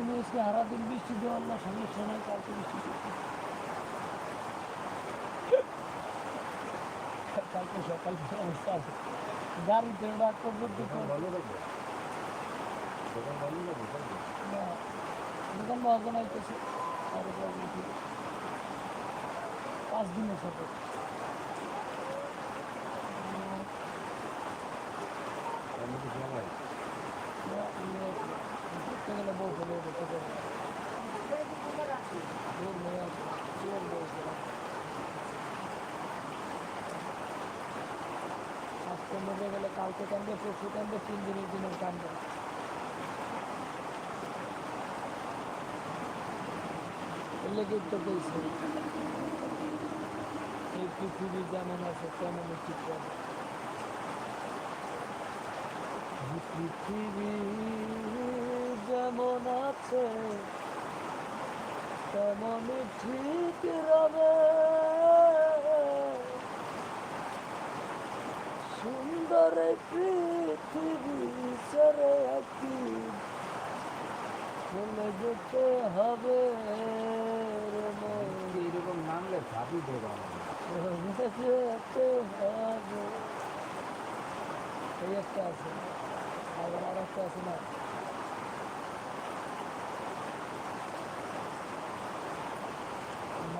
তুমি আজকে হারা দিন বৃষ্টি দেওয়া আল্লাহ সমস্যা নাই কালকে বৃষ্টি। কালকে সকাল অবস্থা আছে। গাড়িতে রাত পর্যন্ত ভালো লাগবে? দোকান ভালো লাগবে চলবে না, দোকান মহাজন আইতেছে আরও problem ঠিক আছে। পাঁচ দিনের সাথে আমি তো গেলে বউ ফেলে দেখতে ফেলে। আজকে মরে গেলে কালকে কান্দে পরশু কান্দে তিন দিনের দিনের কান্দে লেগে তো বলছে এই পৃথিবী যেমন আছে তেমনই ঠিক পৃথিবী যেমন আছে তেমনই ঠিক রবে। সুন্দর পৃথিবী ছেড়ে একদিন চলে যেতে হবে মন। নামলে ভাবি দেবো যেতে হবে। এই একটা আছে আবার আর একটা আছে না?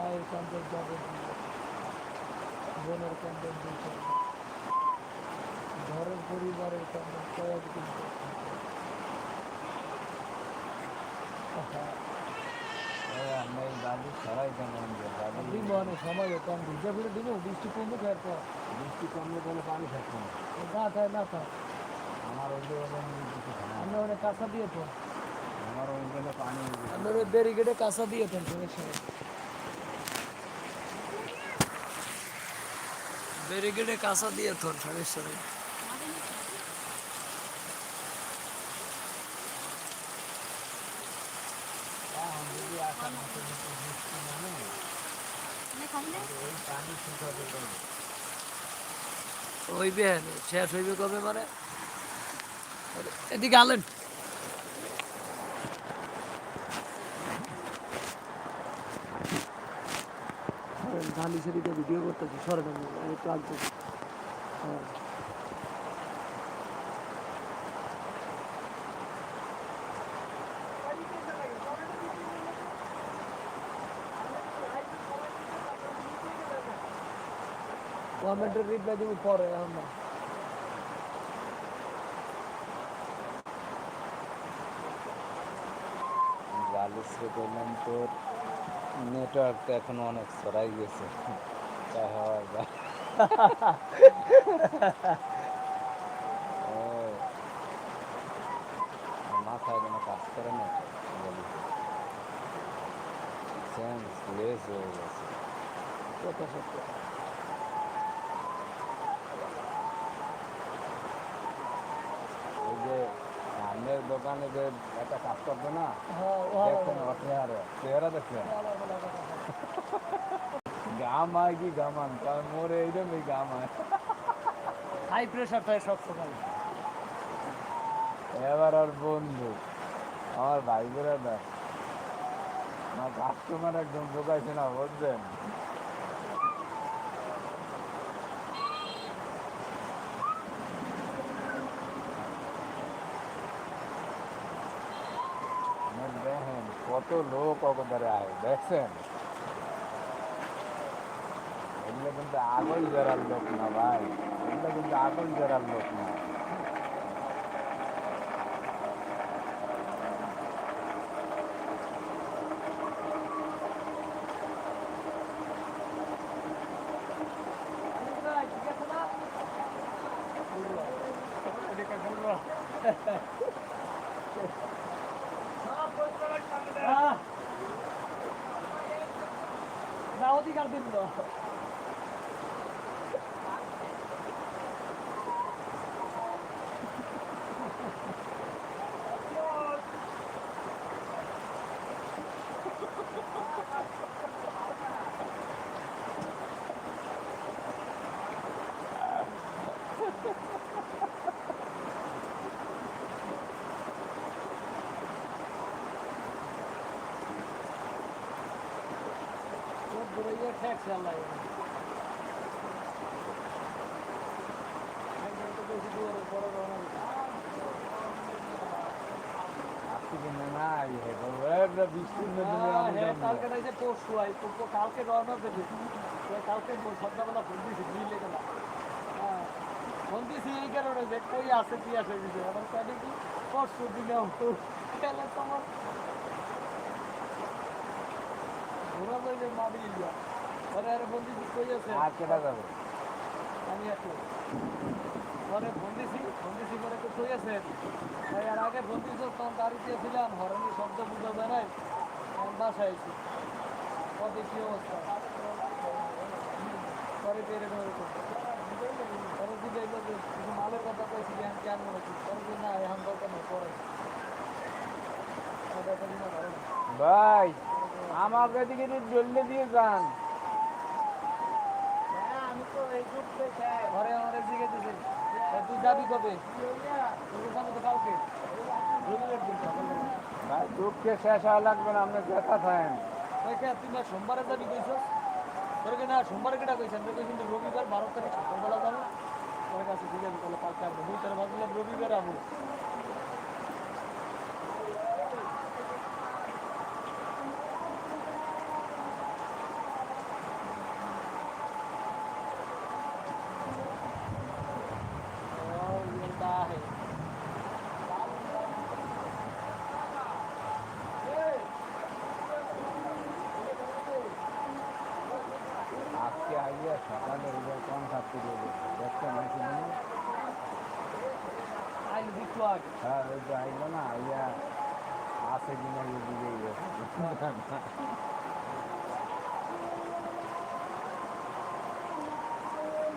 মায়ের কান্দের যাবে বোনের কান্দের দিতে ঘরের পরিবারের কান্দের কম ভিজা ফিরে দিব বৃষ্টি কমবে খাওয়ার পর। বৃষ্টি কমলে কোনো পানি থাকতো না না খায় না খায় আমার ওই আমরা ওখানে কাঁচা দিয়ে তো আমার ওই পানি আমরা ওই ব্যারিকেডে কাঁচা দিয়ে তো সময় ব্যারিকেডে কাঁচা দিয়ে তো সমস্যা নেই ওই হইবে শেষ হইবে কবে মানে? এদিকে আলেন। ধানি সেদিকে ভিডিও করতেছি, সরে দেন একটু আনতে হ্যাঁ। রিপ্লাই দেবো পরে, এখন না। জালুসে বললাম নেটওয়ার্ক তো এখন অনেক ছড়াই গেছে। তা হওয়ার যা মাথায় কোনো কাজ করে না সেন্স লেস হয়ে গেছে। কত সত্য ওই যে সামনের দোকানে যে একটা কাজ করবে না হ্যাঁ দেখছেন ওর চেহারা চেহারা দেখছেন গাম আয় কি গামান কারণ মোর এইরকমই গাম আয় হাই প্রেশার থাকে সব সময়। এবার আর বন্ধু আমার ভাই করে দেয় আমার কাস্টমার একদম ঢোকাইছে না বুঝছেন আমার দেখেন কত লোক অকদারে আয় দেখছেন এগুলো কিন্তু আগল জেরার লোক না ভাই কালকে রওনা দেবে কালকে সন্ধ্যাবেলা ফোন দিয়েছি মিলে গেলাম ফোন দিয়েছি এই কারণে যে কই আছে কি আছে কিছু আমার কাছে কি পরশু দিনে খেলে তোমার ঘোরা যাইবে মারি আরে কেটা যাবে? আমি পরে তো আছে তাই আর আগে তখন গাড়িতে ছিলাম শব্দ বুঝা যায় নাই। তখন বাসায় আছি। কবে কি অবস্থা? পরে বেড়ে ধরে পরে দিকে কিছু মালের কথা করছি পরে না এখন পরে। না। ভাই আমাকে দিকে জলদি দিয়ে যান। ঘরে আমাদের জিগে দিছে তুই যাবি কবে? তোর কালকে দুঃখে শেষ হওয়া লাগবে না আপনি দেখা থাকেন। না সোমবারে যাবি তোর না সোমবারে কেটা কইছেন? তোর কিন্তু রবিবার বারো তারিখ সকালবেলা যাব। তোর কাছে ঠিক আছে তাহলে কালকে আসব দুই তারিখ রবিবার যাব হ্যাঁ ওই তো আইলো না আইয়া আছে কিনা গেছে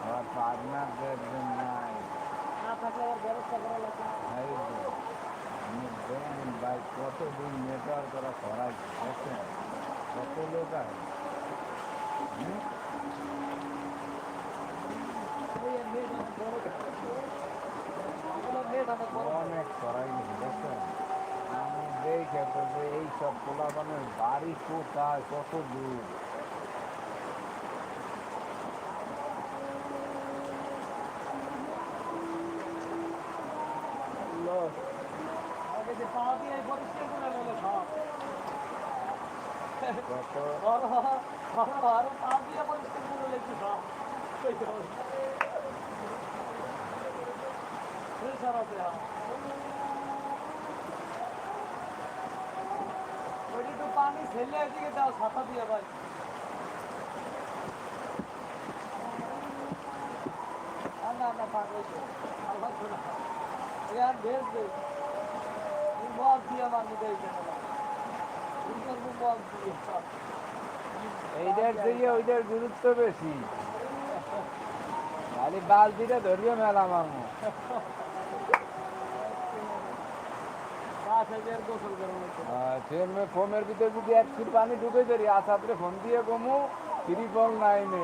আবার পার্টনারদের জন্য নাই না থাকলে আবার ব্যবস্থা করা লাগবে এই যে, আমি দেখেন ভাই কতদিন নেটওয়ার্ক করা করাই দেখছেন কত লোক আছে হুম? অনেক নিয়েছে দেখছেন আমি দেখে তো যে এই সব পোলাপানের বাড়ি কোথায় কত দূর কত বড় পা দিয়ে পরিষ্কার করে নিলে সব প্রেশার আছে হ্যাঁ ওইটা একটু পানি ছেলে এদিকে দাও ছাতা দিয়ে ভাই না না পানি আর ভেজ গুরুত্ব বেশি। খালি বালতিটা ধরবে মেলা মামু ট্রেন ফোমের ভিতরে যদি এক ফুট পানি ঢুকে ধরি আসাত্রে ফোন দিয়ে কমু ত্রিপল নাইনে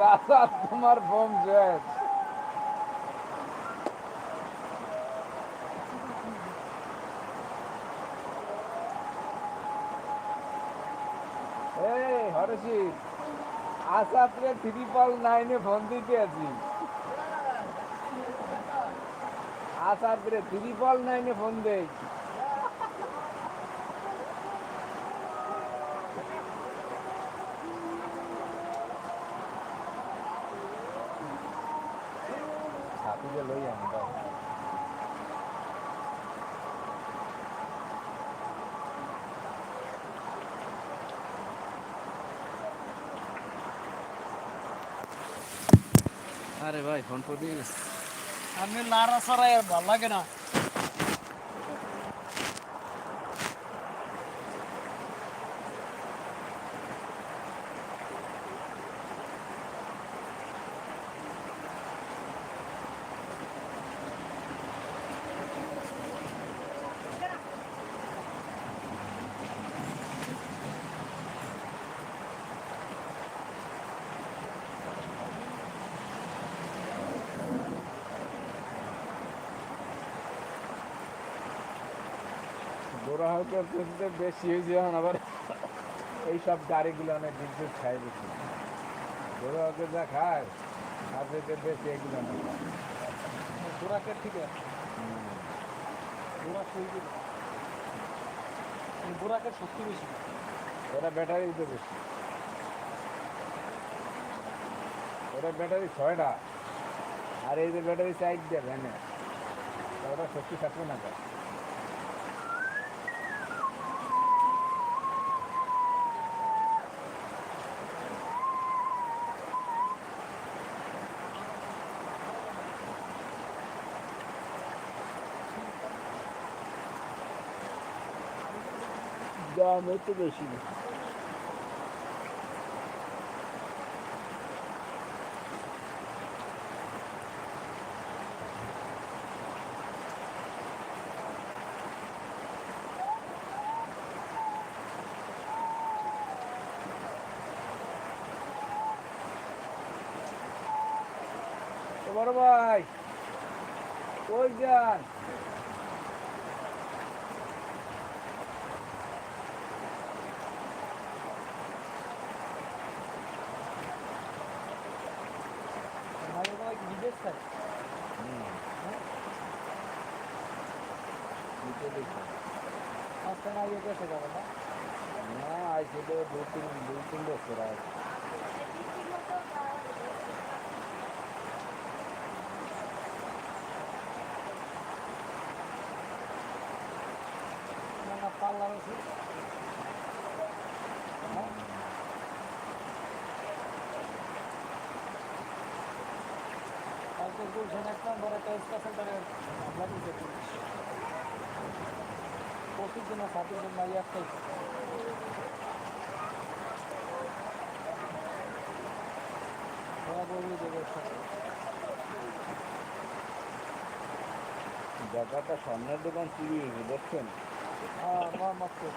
রাসা তোমার ফোম শেষ। এই ত্রিপল নাইনে ফোন দিতে আছি। আসাত্রে ত্রিপল নাইনে ফোন দেই ছাতিকে লই আমি দাও আরে ভাই ফোন করে আমি লারা সারাই আর ভালো লাগে না। গোড়া হয়তো বেশি হয়েছে এখন আবার। এইসব গাড়িগুলো অনেক বিদ্যুৎ খায় বেশি। গরু আগে যা খায় আর যেতে বেশি এগুলো না। ঘোরাকের ঠিক আছে ঘোরা শরীর ঘোরাকের শক্তি বেশি। ওরা ব্যাটারি দিতে বেশি। ওরা ব্যাটারি ছয়টা আর এই যে ব্যাটারি চাইড দিয়ে ভ্যানে ওরা শক্তি থাকবে না তার দাম একটু বেশি তো বড় ভাই কই যান ভাই ওরা কি বিদেশ থাকে নিচে দেখুন মাঝখানে না ইয়ে গেছে যাবে না না আইসে তো দু তিন দুই তিন বছর আগে না না পার্লার আছে হ্যাঁ? কালকে গুলশান এক নম্বর একটা স্কা সেন্টারে আমরা দিতে পঁচিশ বলবে যে ব্যবসা করে। জায়গাটা স্বর্ণের দোকান চুরি হয়েছে দেখছেন হ্যাঁ মোহাম্মদ কর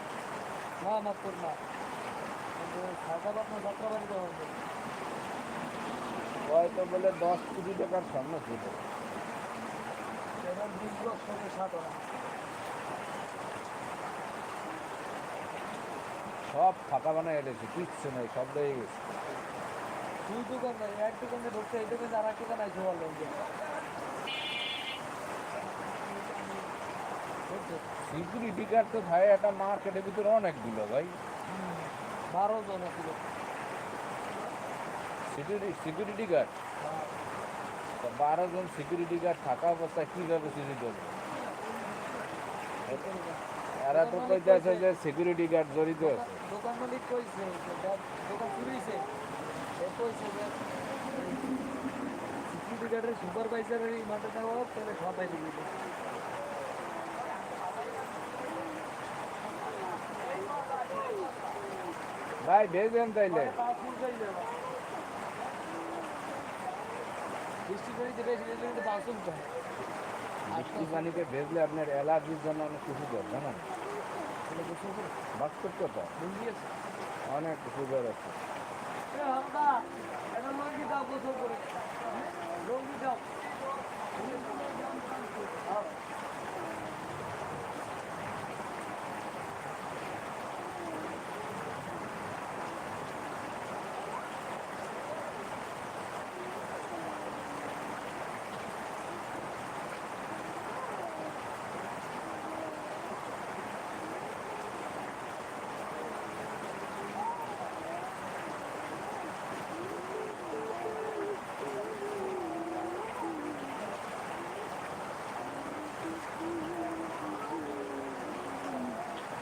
মোহাম্মদ কর না কিন্তু সাদা আপনার যাত্রাবাড়িতে হবে হয়তো বলে দশ কোটি টাকার স্বর্ণ ছিল। সব ফাঁকা বানায় এনেছে কিচ্ছু নাই সব রয়ে গেছে। দুই দোকান নাই এক দোকানে ঢুকছে এই দোকানে আর এক দোকান আছে ভালো সিকিউরিটি গার্ড তো ভাই একটা মার্কেটের ভিতরে অনেক দিল ভাই। বারো জন ছিল সিকিউরিটি সিকিউরিটি গার্ড বারো জন সিকিউরিটি গার্ড থাকা অবস্থায় কীভাবে চুরি করবে এরা তো কইতেছে যে সিকিউরিটি গার্ড জড়িত আছে। দোকান মালিক কইছে যে দেখ, দোকান চুরিছে এ কইছে যে সিকিউরিটি গার্ডের সুপারভাইজারের এই মাঠে দেওয়া তাহলে সবাই দিবে ভাই ভেজেন তাইলে। বৃষ্টি পানিতে বেশি বেশি কিন্তু বাসন হয় বৃষ্টি পানিতে ভেজলে আপনার অ্যালার্জির জন্য অনেক সুবিধা জানেন? বাস্তব কথা অনেক সুবিধা আছে। লুঙ্গি দাও।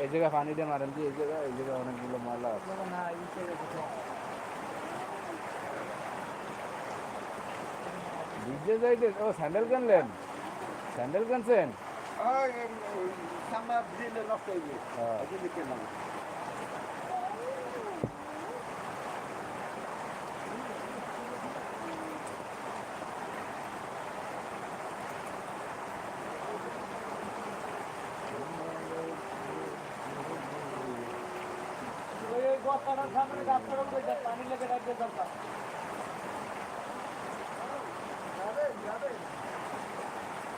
এই জায়গায় পানি দিয়ে মারেন কি? এই জায়গায় এই জায়গায় অনেকগুলো ময়লা আছে। ভিজে যাইতে ও স্যান্ডেল কিনলেন? স্যান্ডেল কিনছেন? নষ্ট হয়ে গেছে। হ্যাঁ। এই জন্য কিনলাম ওই ওই বস্তাটার সামনে গাছটা রোপে যা পানি লেগে রাখবে দরকার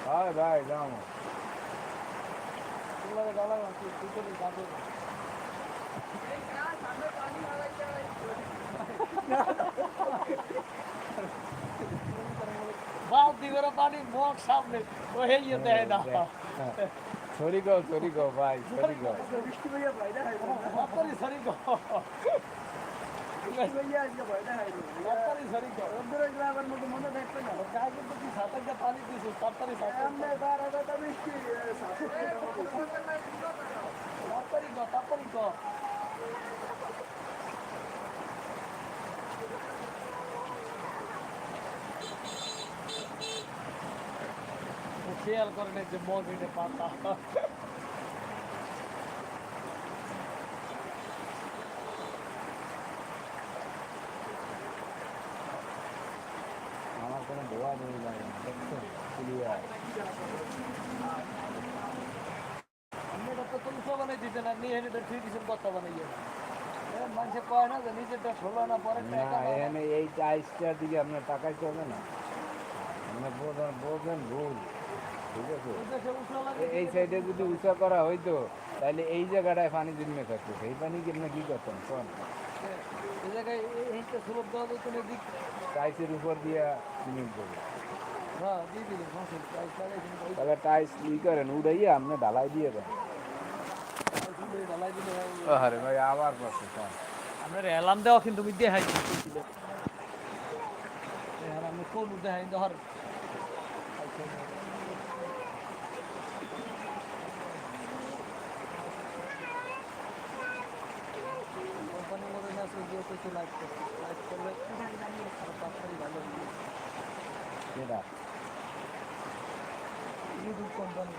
হয় ভাই যাও তোমরা ডালা তুই তুই তো যাবে বাল না সরি গো সরি গো ভাই সরি গো সরি সরি গো সরি সরি গো গায়ে কিন্তু কি সাঁতারটা পানি দিয়েছে তাড়াতাড়ি তাড়াতাড়ি গো তাড়াতাড়ি গো খেয়াল করেন এই যে মগিনে পাতা আমার কোনো ধোয়া নেই লাগে দেখছ ক্লিয়ার বানাই দিতে না নিয়ে এটা ঠিক দিছেন কথা বানাইয়ে মানুষে কয় না যে নিজেরটা ষোলো না পরে না এখানে এই টাইসটার দিকে আপনার তাকাইতে হবে না আপনি বোঝেন বোঝেন ভুল ঠিক আছে? এই সাইডে যদি উঁচা করা হইতো তাহলে এই জায়গাটায় পানি জন্মে থাকতো। সেই পানি কি আপনি কি করতেন কোন? এই জায়গায় এইটা সুলভ দেওয়া দিক। টাইসের উপর দিয়ে সিমেন্ট দেবে হ্যাঁ তাহলে টাইস ই করেন উড়াইয়ে আপনি ঢালাই দিয়ে দেন। আরে ভাই আবার করছে কোন আপনার এলাম দেওয়া কিন্তু আমি দেখাই আমি কোন দেখাই ধর কোম্পানির মধ্যে না সে দিয়ে কিছু লাইট করছে লাইট করলে তাড়াতাড়ি ভালো। সেটা। ইউটিউব কোম্পানি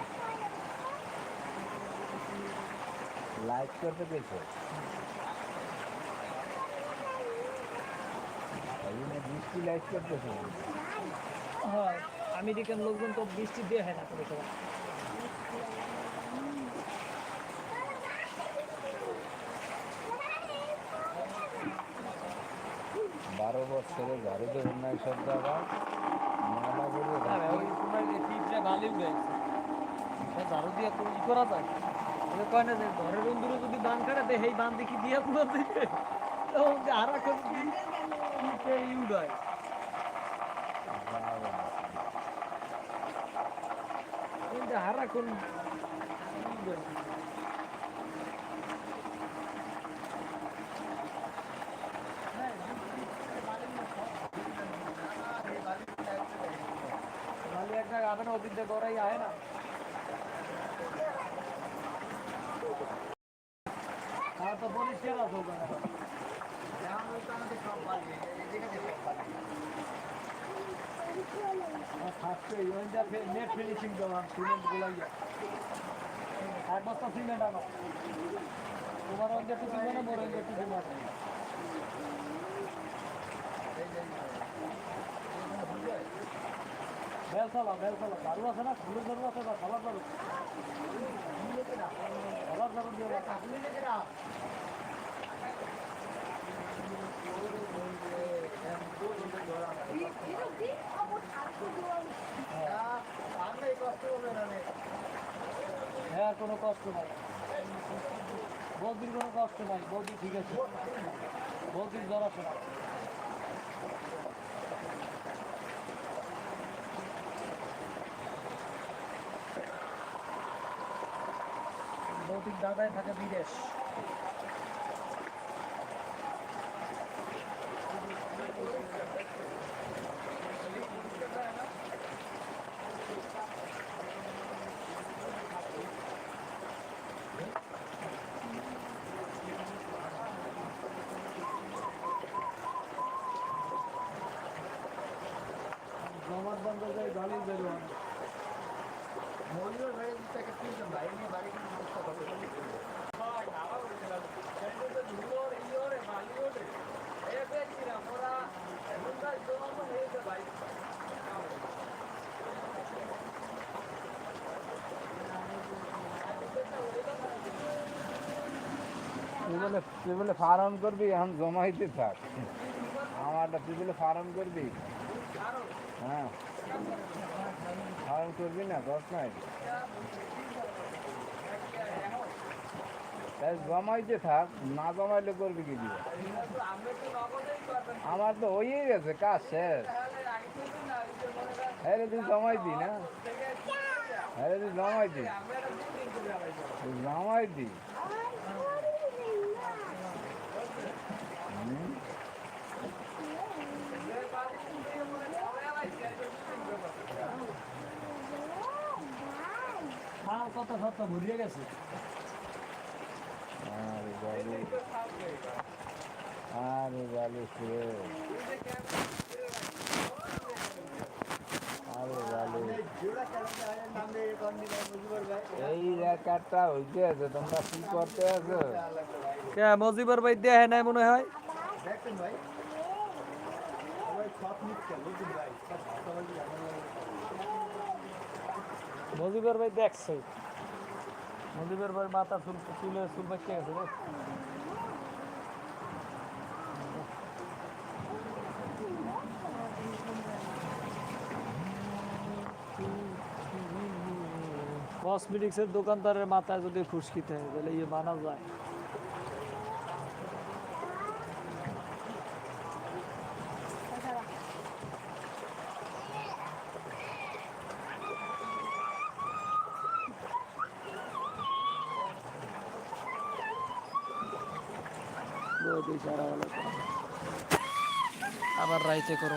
লাইট করতে পেয়েছ? বৃষ্টি লাইট করতেছে। হ্যাঁ। আমেরিকান লোকজন তো বৃষ্টি দিয়ে হয় না কোনো সময়। বারো বছরে ঝাড়ু দেবেন না সব জায়গা মেলা করে আরে ওই তোমার যে টিপটা ভালোই উঠে সে ঝাড়ু দিয়ে তো ই করা যায়। ওদের কয় না যে ঘরের বন্ধুরে যদি বান কাটে দে সেই বান দেখি দিয়ে পুরো তো আরা করে টিপে ই উড়ায় কিন্তু হারা কোন খালি একটা গাবে না ওদিক দিয়ে গড়াই আয় না আর তো পরিষ্কার আছে ওখানে থাকছে ওইটা নেট ফিনিশিং দেওয়া তোমার বেল চালা বেল চালা ঝাড়ু আছে না? ফুলের ঝাড়ু আছে না? ঝাড়ু খাবার ঝাড়ু দিয়ে হ্যাঁ কোনো কষ্ট নাই। বৌদির কোনো কষ্ট নাই। বৌদি ঠিক আছে। বৌদির জ্বর আছে বৌদির দাদাই থাকে বিদেশ জমার বন্ধ যায় গালি বেরোয় তুই বলে তুই বলে ফার্ম করবি, এখন জমাইতে থাক। আমারটা তুই বলে ফার্ম করবি? হ্যাঁ। ফার্ম করবি না, দশ নাই। তাই জমাইতে থাক, না জমাইলে করবি কি দিয়ে? আমার তো হয়েই গেছে, কাজ শেষ। হ্যাঁ তুই জমাই দি না? হ্যাঁ তুই জমাই দি জমাই দি খাল কত শত ভরিয়ে গেছে আরে বালু আরে বালু সুরে আরে বালু এই রেখাটা হইতে আছে তোমরা কি করতে আছো কে মজিবর ভাই দেয় নাই মনে হয় দেখছেন ভাই সবাই সব নিচ্ছে বুঝছেন ভাই সব সবাই মজিবর ভাই দেখছে মজিবর ভাই মাথা চুল চুলে চুল পাচ্ছে গেছে রে কসমেটিক্সের দোকানদারের মাথায় যদি খুশকিতে হয় তাহলে ইয়ে মানা যায় রোদ ইশারা হলো তো। আবার রাইতে করো